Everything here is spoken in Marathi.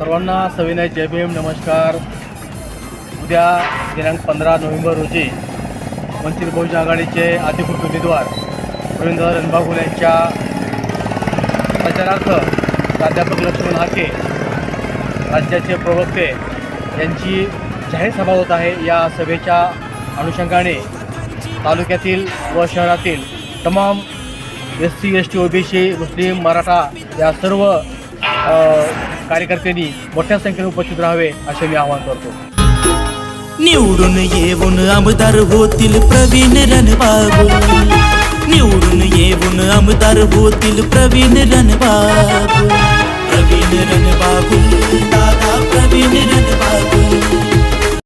सर्वांना सविनय जय भीम नमस्कार. उद्या दिनांक पंधरा नोव्हेंबर रोजी वंचित बहुजन आघाडीचे अधिकृत उमेदवार रवींद्र रणबागुल यांच्या प्रचारार्थ प्राध्यापक लक्ष्मण हाके राज्याचे प्रवक्ते यांची जाहीर सभा होत आहे. या सभेच्या अनुषंगाने तालुक्यातील व शहरातील तमाम S C S T OBC मुस्लिम मराठा या सर्व कार्यकर्त्यांनी मोठ्या संख्येने उपस्थित राहावे असे मी आवाहन करतो. निवडून येऊन आमदार होतील प्रवीण रणबाबू. निवडून येऊन आमदार होतील प्रवीण रणबाबू.